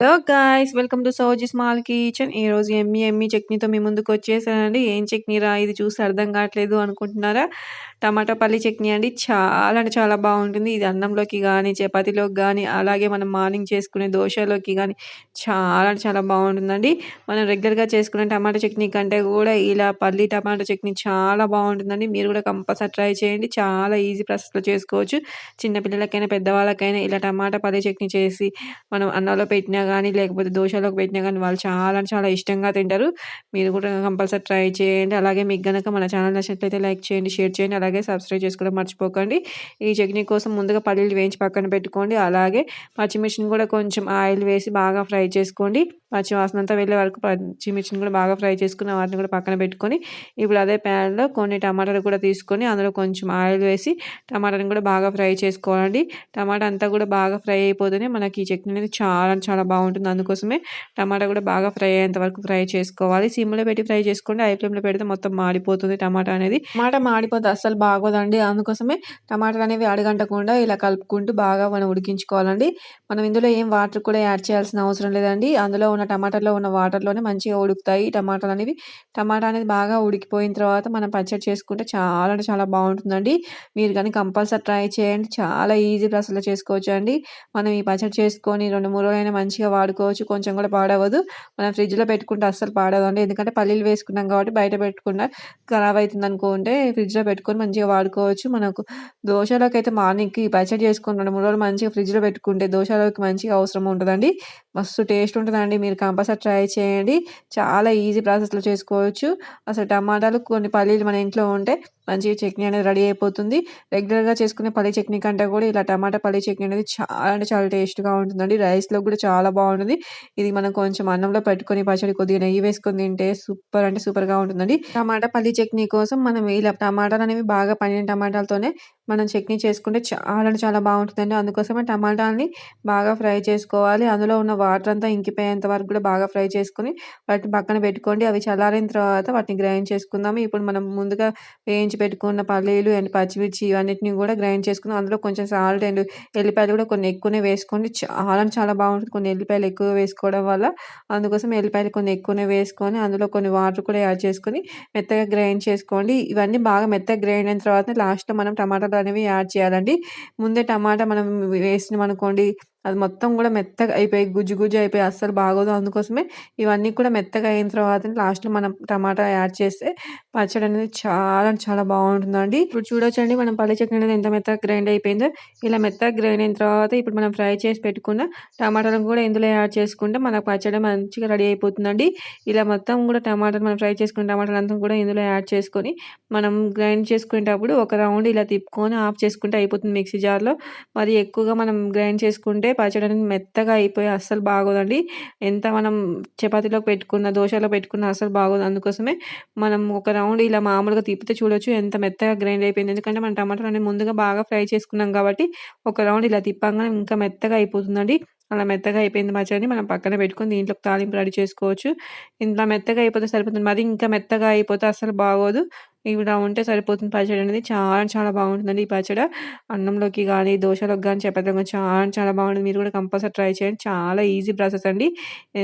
Hello guys welcome to Sowji small kitchen ఈ రోజు ఎమ్మి ఎమ్మి చట్నీతో మీ ముందుకు వచ్చేసానండి. ఏం చట్నీ రా ఇది చూసి అర్థం కావట్లేదు అనుకుంటున్నారా? టమాటా పల్లి చట్నీ అండి. చాలా అంటే చాలా బాగుంటుంది. ఇది అన్నంలోకి కానీ చపాతీలోకి కానీ అలాగే మనం మార్నింగ్ చేసుకునే దోశలోకి కానీ చాలా అంటే చాలా బాగుంటుందండి. మనం రెగ్యులర్గా చేసుకునే టమాటా చట్నీ కంటే కూడా ఇలా పల్లి టమాటా చట్నీ చాలా బాగుంటుందండి. మీరు కూడా కంపల్సరీ ట్రై చేయండి. చాలా ఈజీ ప్రాసెస్లో చేసుకోవచ్చు. చిన్నపిల్లలకైనా పెద్దవాళ్ళకైనా ఇలా టమాటా పల్లి చట్నీ చేసి మనం అన్నంలో పెట్టినా కానీ లేకపోతే దోశలోకి పెట్టినా కానీ వాళ్ళు చాలా చాలా ఇష్టంగా తింటారు. మీరు కూడా కంపల్సరీ ట్రై చేయండి. అలాగే మీకు కనుక మన ఛానల్ నచ్చినట్లయితే లైక్ చేయండి షేర్ చేయండి. అలాగే సబ్స్క్రైబ్ చేసుకోవడం మర్చిపోకండి. ఈ చట్నీ కోసం ముందుగా పల్లీలు వేయించి పక్కన పెట్టుకోండి. అలాగే పచ్చిమిర్చిని కూడా కొంచెం ఆయిల్ వేసి బాగా ఫ్రై చేసుకోండి. పచ్చి వాసన అంతా వెళ్ళే వరకు పచ్చిమిర్చిని కూడా బాగా ఫ్రై చేసుకుని వాటిని కూడా పక్కన పెట్టుకొని ఇప్పుడు అదే ప్యాన్లో కొన్ని టమాటాలు కూడా తీసుకొని అందులో కొంచెం ఆయిల్ వేసి టమాటాని కూడా బాగా ఫ్రై చేసుకోవాలండి. టమాటా అంతా కూడా బాగా ఫ్రై అయిపోతేనే మనకి ఈ చట్నీ అనేది చాలా చాలా బాగుంటుంది. బాగుంటుంది. అందుకోసమే టమాటా కూడా బాగా ఫ్రై అయ్యేంత వరకు ఫ్రై చేసుకోవాలి. సిమ్లో పెట్టి ఫ్రై చేసుకోండి. ఐ ఫ్లేమ్లో పెడితే మొత్తం మాడిపోతుంది టమాటా అనేది. టమాటా మాడిపోతే అస్సలు బాగోదండి. అందుకోసమే టమాటాలు అనేవి అడగంటకుండా ఇలా కలుపుకుంటూ బాగా మనం ఉడికించుకోవాలండి. మనం ఇందులో ఏం వాటర్ కూడా యాడ్ చేయాల్సిన అవసరం లేదండి. అందులో ఉన్న టమాటాలో ఉన్న వాటర్లోనే మంచిగా ఉడుకుతాయి టమాటాలు అనేవి. టమాటా అనేది బాగా ఉడికిపోయిన తర్వాత మనం పచ్చడి చేసుకుంటే చాలా అంటే చాలా బాగుంటుందండి. మీరు కానీ కంపల్సరీ ట్రై చేయండి. చాలా ఈజీ ప్రాసెస్లో చేసుకోవచ్చు అండి మనం ఈ పచ్చడి చేసుకొని రెండు మూడు రోజులైనా మంచిగా వాడుకోవచ్చు. కొంచెం కూడా పాడవదు. మనం ఫ్రిడ్జ్లో పెట్టుకుంటే అస్సలు పాడదండి ఎందుకంటే పల్లీలు వేసుకున్నాం కాబట్టి బయట పెట్టుకున్న ఖరాబ్ అవుతుంది అనుకుంటే ఫ్రిడ్జ్లో పెట్టుకొని మంచిగా వాడుకోవచ్చు. మనకు దోశలోకి అయితే మార్నింగ్కి పచ్చడి చేసుకుని రెండు మూడు రోజులు మంచిగా ఫ్రిడ్జ్లో పెట్టుకుంటే దోశలోకి మంచిగా అవసరం ఉంటుందండి మస్తు టేస్ట్ ఉంటుందండి. మీరు కంపల్సరీ ట్రై చేయండి. చాలా ఈజీ ప్రాసెస్లో చేసుకోవచ్చు. అసలు టమాటాలు కొన్ని పల్లీలు మన ఇంట్లో ఉంటే మంచిగా చట్నీ అనేది రెడీ అయిపోతుంది. రెగ్యులర్గా చేసుకునే పల్లీ చట్నీ కంటే కూడా ఇలా టమాటా పల్లీ చట్నీ అనేది చాలా అంటే చాలా టేస్ట్గా ఉంటుందండి. రైస్లో కూడా చాలా బాగుంటుంది. ఇది మనం కొంచెం అన్నంలో పెట్టుకొని పచ్చడి కొద్దిగా నెయ్యి వేసుకొని తింటే సూపర్ అంటే సూపర్గా ఉంటుందండి. టమాటా పల్లీ చట్నీ కోసం మనం ఇలా టమాటాలు అనేవి బాగా పండిన టమాటాలతోనే మనం చట్నీ చేసుకుంటే చాలా చాలా బాగుంటుందండి. అందుకోసమే టమాటాలని బాగా ఫ్రై చేసుకోవాలి. అందులో ఉన్న వాటర్ అంతా ఇంకిపోయేంత వరకు కూడా బాగా ఫ్రై చేసుకొని వాటిని పక్కన పెట్టుకోండి. అవి చల్లారిన తర్వాత వాటిని గ్రైండ్ చేసుకుందాము. ఇప్పుడు మనం ముందుగా వేయించి పెట్టుకున్న పల్లీలు అండ్ పచ్చిమిర్చి ఇవన్నిటిని కూడా గ్రైండ్ చేసుకుందాం. అందులో కొంచెం సాల్ట్ అండ్ ఎల్లిపాయలు కూడా కొన్ని ఎక్కువనే వేసుకోండి. చాలా చాలా బాగుంటుంది. కొన్ని ఎల్లిపాయలు ఎక్కువ వేసుకోవడం వల్ల అందుకోసం ఎల్లిపాయలు కొన్ని ఎక్కువనే వేసుకొని అందులో కొన్ని వాటర్ కూడా యాడ్ చేసుకొని మెత్తగా గ్రైండ్ చేసుకోండి. ఇవన్నీ బాగా మెత్తగా గ్రైండ్ అయిన తర్వాత లాస్ట్లో మనం టమాటాలు అనేవి యాడ్ చేయాలండి. ముందే టమాటా మనం వేసినాం అనుకోండి అది మొత్తం కూడా మెత్తగా అయిపోయి గుజ్జు గుజ్జు అయిపోయి అస్సలు బాగోదు. అందుకోసమే ఇవన్నీ కూడా మెత్తగా అయిన తర్వాత లాస్ట్లో మనం టమాటా యాడ్ చేస్తే పచ్చడి అనేది చాలా చాలా బాగుంటుందండి. ఇప్పుడు చూడొచ్చండి మనం పల్లి చట్నీ అనేది ఎంత మెత్తగా గ్రైండ్ అయిపోయిందో. ఇలా మెత్తగా గ్రైండ్ అయిన తర్వాత ఇప్పుడు మనం ఫ్రై చేసి పెట్టుకున్న టమాటాలను కూడా ఇందులో యాడ్ చేసుకుంటే మనకు పచ్చడి మంచిగా రెడీ అయిపోతుందండి. ఇలా మొత్తం కూడా టమాటాలు మనం ఫ్రై చేసుకున్న టమాటాలు అంతా కూడా ఇందులో యాడ్ చేసుకొని మనం గ్రైండ్ చేసుకునేటప్పుడు ఒక రౌండ్ ఇలా తిప్పుకొని ఆఫ్ చేసుకుంటే అయిపోతుంది మిక్సీ జార్లో. మరి ఎక్కువగా మనం గ్రైండ్ చేసుకుంటే పచ్చడి అనేది మెత్తగా అయిపోయి అస్సలు బాగోదండి. ఎంత మనం చపాతీలో పెట్టుకున్న దోశలో పెట్టుకున్న అస్సలు బాగోదు. అందుకోసమే మనం ఒక రౌండ్ ఇలా మామూలుగా తిప్పితే చూడొచ్చు ఎంత మెత్తగా గ్రైండ్ అయిపోయింది. ఎందుకంటే మనం టమాటాలు అనేది ముందుగా బాగా ఫ్రై చేసుకున్నాం కాబట్టి ఒక రౌండ్ ఇలా తిప్పంగానే ఇంకా మెత్తగా అయిపోతుందండి. అలా మెత్తగా అయిపోయింది పచ్చడి మనం పక్కన పెట్టుకొని దీంట్లోకి తాలింపు రెడీ చేసుకోవచ్చు. ఇంత మెత్తగా అయిపోతే సరిపోతుంది. మరి ఇంకా మెత్తగా అయిపోతే అస్సలు బాగోదు. ఇలా ఉంటే సరిపోతుంది. పచ్చడి అనేది చాలా చాలా బాగుంటుందండి ఈ పచ్చడి. అన్నంలోకి కానీ దోశలోకి కానీ చపాతీలోకి కానీ చాలా చాలా బాగుంటుంది. మీరు కూడా కంపల్సరీ ట్రై చేయండి. చాలా ఈజీ ప్రాసెస్ అండి.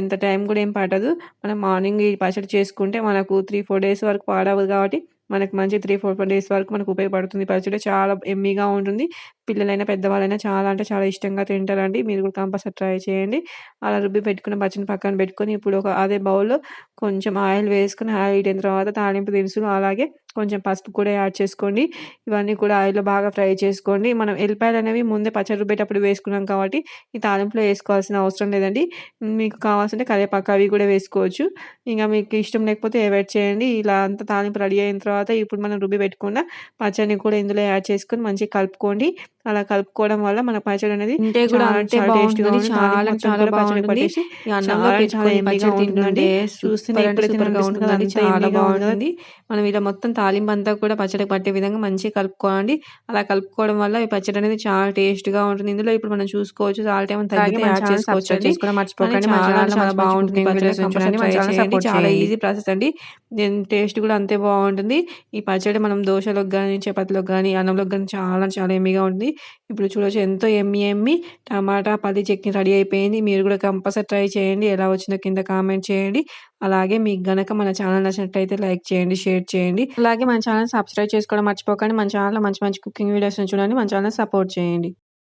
ఎంత టైం కూడా ఏం పట్టదు. మనం మార్నింగ్ ఈ పచ్చడి చేసుకుంటే మనకు త్రీ ఫోర్ డేస్ వరకు పాడవదు కాబట్టి మనకు మంచి త్రీ ఫోర్ ఫోర్ డేస్ వరకు మనకు ఉపయోగపడుతుంది పచ్చడి. చాలా ఎమ్మీగా ఉంటుంది. పిల్లలైనా పెద్దవాళ్ళైనా చాలా అంటే చాలా ఇష్టంగా తింటారండి. మీరు కూడా కంపల్సరీ ట్రై చేయండి. అలా రుబ్బి పెట్టుకున్న పచ్చడి పక్కన పెట్టుకొని ఇప్పుడు ఒక అదే బౌల్లో కొంచెం ఆయిల్ వేసుకుని ఆయిల్ అయిన తర్వాత తాలింపు దినుసులు అలాగే కొంచెం పసుపు కూడా యాడ్ చేసుకోండి. ఇవన్నీ కూడా ఆయిల్లో బాగా ఫ్రై చేసుకోండి. మనం ఎల్లిపాయలు అనేవి ముందే పచ్చడి రుబ్బేటప్పుడు వేసుకున్నాం కాబట్టి ఈ తాలింపులో వేసుకోవాల్సిన అవసరం లేదండి. మీకు కావాల్సింటే కరివేపాకు అవి కూడా వేసుకోవచ్చు. ఇంకా మీకు ఇష్టం లేకపోతే అవాయిడ్ చేయండి. ఇలా అంతా తాలింపు రెడీ అయిన తర్వాత ఇప్పుడు మనం రుబ్బి పెట్టుకున్న పచ్చడిని కూడా ఇందులో యాడ్ చేసుకొని మంచిగా కలుపుకోండి. అలా కలుపుకోవడం వల్ల మన పచ్చడి అనేది కూడా చాలా. పట్టేసి పచ్చడి ఉంటుందండి చూస్తేనే ఉంటుందండి. చాలా బాగుంటుంది. మనం ఇలా మొత్తం తాలింపు అంతా కూడా పచ్చడి పట్టే విధంగా మంచిగా కలుపుకోవాలి అలా కలుపుకోవడం వల్ల ఈ పచ్చడి అనేది చాలా టేస్ట్గా ఉంటుంది ఇందులో ఇప్పుడు మనం చూసుకోవచ్చు సాల్ట్ ఏమైనా తగ్గితే యాడ్ చేసుకోవచ్చు మర్చిపోకండి. చాలా బాగుంటుంది చాలా. ఈజీ ప్రాసెస్ అండి దీని టేస్ట్ కూడా అంతే బాగుంటుంది ఈ పచ్చడి మనం దోశలోకి కానీ చపాతీలోకి కానీ అన్నంలోకి కానీ చాలా చాలా ఎమ్మీగా ఉంటుంది ఇప్పుడు చూడొచ్చు ఎంతో ఎమ్మి ఎమ్మి టమాటా పల్లి చట్నీ రెడీ అయిపోయింది. మీరు కూడా కంపల్సరీ ట్రై చేయండి. ఎలా వచ్చిందో కింద కామెంట్ చేయండి. అలాగే మీకు గనక మన ఛానల్ నచ్చినట్టయితే లైక్ చేయండి షేర్ చేయండి. అలాగే మన ఛానల్ సబ్స్క్రైబ్ చేసుకోవడం మర్చిపోకండి. మన ఛానల్లో మంచి మంచి కుకింగ్ వీడియోస్ని చూడండి. మన ఛానల్ సపోర్ట్ చేయండి.